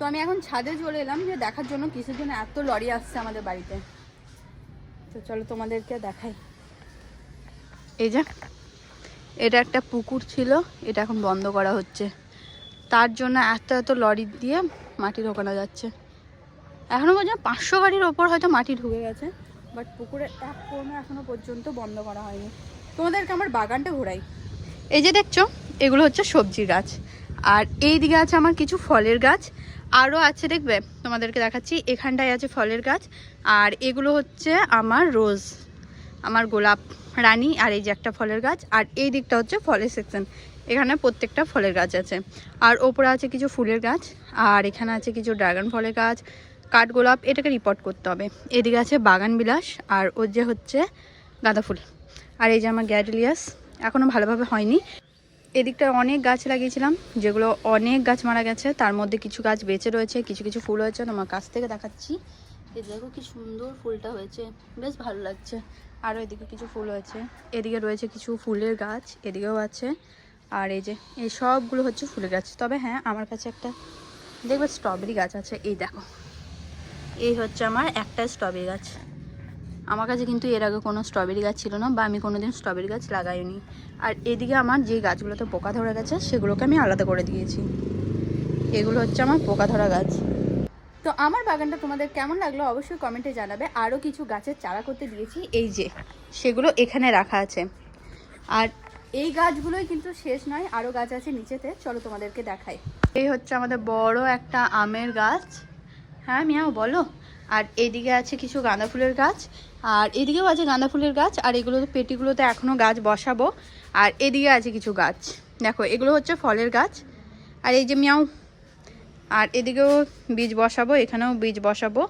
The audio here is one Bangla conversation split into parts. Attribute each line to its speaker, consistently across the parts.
Speaker 1: তো আমি এখন ছাদে চলে এলাম যে দেখার জন্য জন্য এত লরি আসছে আমাদের বাড়িতে। তো চলো তোমাদেরকে দেখাই। এই যে, এটা একটা পুকুর ছিল, এটা এখন বন্ধ করা হচ্ছে। তার জন্য এত এত লরি দিয়ে মাটি ঢোকানো যাচ্ছে। এখনও পর্যন্ত পাঁচশো গাড়ির ওপর হয়তো মাটি ঢুকে গেছে বাট পুকুরের এক কোণও এখনও পর্যন্ত বন্ধ করা হয়নি। তোমাদেরকে আমার বাগানটা ঘোরাই। এই যে দেখছ, এগুলো হচ্ছে সবজি গাছ। আর এই দিকে আছে আমার কিছু ফলের গাছ আরও আছে দেখবে? তোমাদেরকে দেখাচ্ছি। এখানটায় আছে ফলের গাছ। আর এগুলো হচ্ছে আমার রোজ, আমার গোলাপ রানী আর এই যে একটা ফলের গাছ। আর এই দিকটা হচ্ছে ফলের সেকশন এখানে প্রত্যেকটা ফলের গাছ আছে। আর ওপরে আছে কিছু ফুলের গাছ। আর এখানে আছে কিছু ড্রাগন ফলের গাছ। কাঠগোলাপ এটাকে রিপোর্ট করতে হবে। এদিকে আছে বাগান বিলাস। আর ওর যে হচ্ছে গাঁদা ফুল। আর এই যে আমার গ্যাডলিয়াস এখনও ভালোভাবে হয়নি। এদিকটায় অনেক গাছ লাগিয়েছিলাম, যেগুলো অনেক গাছ মারা গেছে। তার মধ্যে কিছু গাছ বেঁচে রয়েছে, কিছু কিছু ফুল হয়েছে। তোমার কাছ থেকে দেখাচ্ছি। এই দেখো কি সুন্দর ফুলটা হয়েছে। বেশ ভালো লাগছে। আরও এদিকে কিছু ফুল হয়েছে। এদিকে রয়েছে কিছু ফুলের গাছ, এদিকেও আছে। আর এই যে, এই সবগুলো হচ্ছে ফুলের গাছ। তবে হ্যাঁ আমার কাছে একটা, দেখবে স্ট্রবেরি গাছ আছে। এই দেখো। এই হচ্ছে আমার একটা স্ট্রবেরি গাছ। আমার কাছে কিন্তু এর আগে কোনো স্ট্রবেরি গাছ ছিল না বা আমি কোনো দিন স্ট্রবেরি গাছ লাগাইনি। আর এদিকে আমার যে গাছগুলোতে পোকা ধরে গেছে, সেগুলোকে আমি আলাদা করে দিয়েছি। এগুলো হচ্ছে আমার পোকা ধরা গাছ। তো আমার বাগানটা তোমাদের কেমন লাগল অবশ্যই কমেন্টে জানাবে। আরও কিছু গাছের চারা করতে দিয়েছি, এই যে, সেগুলো এখানে রাখা আছে। আর এই গাছগুলোই কিন্তু শেষ নয় আরও গাছ আছে নিচেতে। চলো তোমাদেরকে দেখাই। এই হচ্ছে আমাদের বড় একটা আমের গাছ। হ্যাঁ মিয়াও, বলো। আর এদিকে আছে কিছু গাঁদা ফুলের গাছ, আর এদিকেও আছে গাঁদা ফুলের গাছ, আর এগুলো পেটিগুলোতে এখনও গাছ বসাবো। আর এদিকে আছে কিছু গাছ। দেখো, এগুলো হচ্ছে ফলের গাছ। আর এই যে মিয়াও, আর এদিকেও বীজ বসাবো, এখানেও বীজ বসাবো।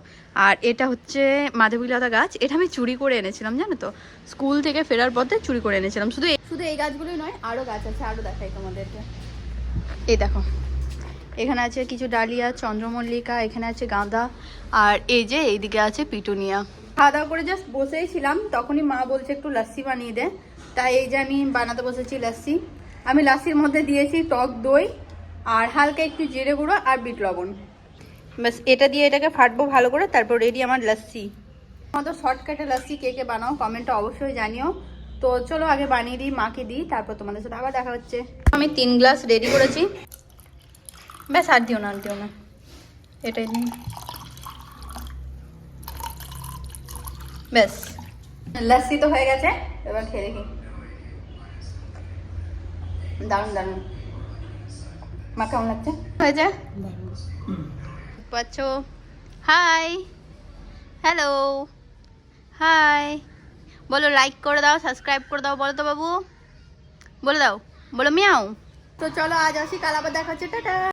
Speaker 1: আর এটা হচ্ছে মাধবীলতা গাছ। এটা আমি চুরি করে এনেছিলাম, জানো তো? স্কুল থেকে ফেরার পথে চুরি করে এনেছিলাম। শুধু শুধু এই গাছগুলোই নয় আরও গাছ আছে আরও দেখাই তোমাদেরকে। এই দেখো এখানে আছে কিছু ডালিয়া, চন্দ্রমল্লিকা, এখানে আছে গাঁদা, আর এই যে এইদিকে আছে পিটুনিয়া। খাওয়া দাওয়া করে জাস্ট বসেই ছিলাম, তখনই মা বলছে একটু লাস্সি বানিয়ে দে। তাই এই যে আমি বানাতে বসেছি লাস্সি আমি লাস্সির মধ্যে দিয়েছি টক দই, আর হালকা একটু জিরে গুঁড়ো আর বিট লবণ। ব্যাস, এটা দিয়ে এটাকে ফাটবো ভালো করে, তারপর রেডি আমার লাস্সি আমাদের শর্টকাটে লাস্সি কে কে বানাও কমেন্টে অবশ্যই জানিও। তো চলো আগে বানিয়ে দিই, মাকে দিই, তারপর তোমাদের সাথে আবার দেখা হচ্ছে। আমি তিন গ্লাস রেডি করেছি। ব্যাস আর দিও না আর দিও না। এটাই নিন ব্যাস। লাস্সি তো হয়ে গেছে এবার খেয়ে দেখি। দারুণ দারুণ। মা কেমন লাগছে? হয়েছে পাচ্ছ? হাই। হ্যালো। হাই। বলো লাইক করে দাও সাবস্ক্রাইব করে দাও বলো তো বাবু। বলে দাও বলো মিয়াও। তো চলো আজ আসি কাল আবার দেখা হচ্ছে টাটা।